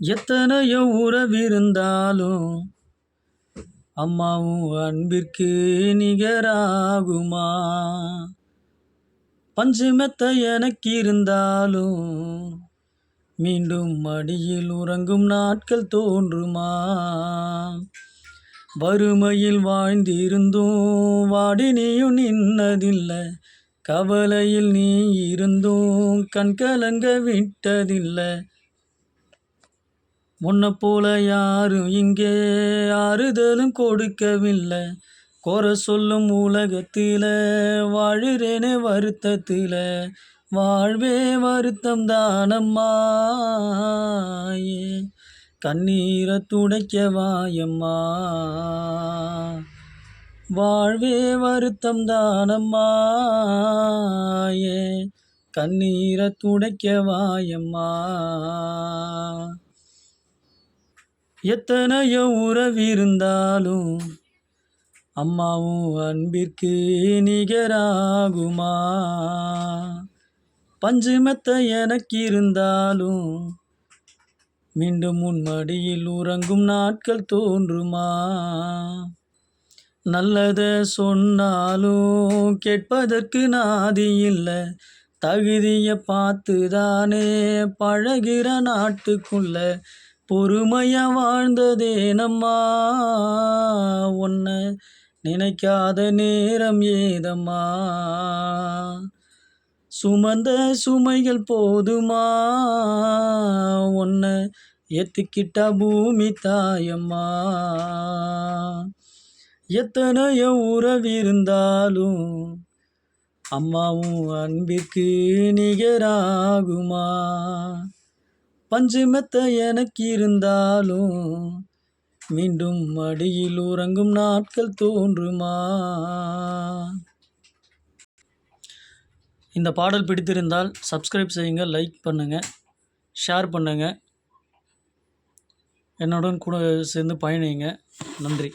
எத்தனையோ உறவிருந்தாலும் அம்மாவும் அன்பிற்கு நிகராகுமா? பஞ்சு மெத்த எனக்கு இருந்தாலும் மீண்டும் மடியில் உறங்கும் நாட்கள் தோன்றுமா? வறுமையில் வாழ்ந்திருந்தும் வாடினியும் நின்னதில்லை கவலையில் நீ இருந்தும் கண் கலங்க விட்டதில்லை முன்ன போல யாரும் இங்கே ஆறுதலும் கொடுக்கவில்லை. குறை சொல்லும் உலகத்தில் வாழுறேனே வருத்தத்தில். வாழ்வே வருத்தம் தானம்மாயே கண்ணீரை துடைக்க வாயம்மா. வாழ்வே வருத்தம் தானம்மாயே கண்ணீரை துடைக்க வாயம்மா. எத்தனையோ உறவிருந்தாலும் அம்மாவும் அன்பிற்கு நிகராகுமா? பஞ்சு மெத்த எனக்கு இருந்தாலும் மீண்டும் உன் மடியில் உறங்கும் நாட்கள் தோன்றுமா? நல்லத சொன்னாலும் கேட்பதற்கு நாதி இல்லை. தகுதியை பார்த்து தானே பழகிற நாட்டுக்குள்ள பொறுமையா வாழ்ந்ததே நம்மா. உன்னை நினைக்காத நேரம் ஏதம்மா. சுமந்த சுமைகள் போதுமா. உன்னை ஏத்துக்கிட்ட பூமி தாயம்மா. எத்தனையோ உறவிருந்தாலும் அம்மாவும் அன்பிற்கு நிகராகுமா. பஞ்சுமெத்த எனக்கு இருந்தாலும் மீண்டும் மடியில் உறங்கும் நாட்கள் தோன்றுமா? இந்த பாடல் பிடித்திருந்தால் சப்ஸ்கிரைப் செய்யுங்க லைக் பண்ணுங்கள் ஷேர் பண்ணுங்கள் என்னுடன் கூட சேர்ந்து பயணிங்க நன்றி.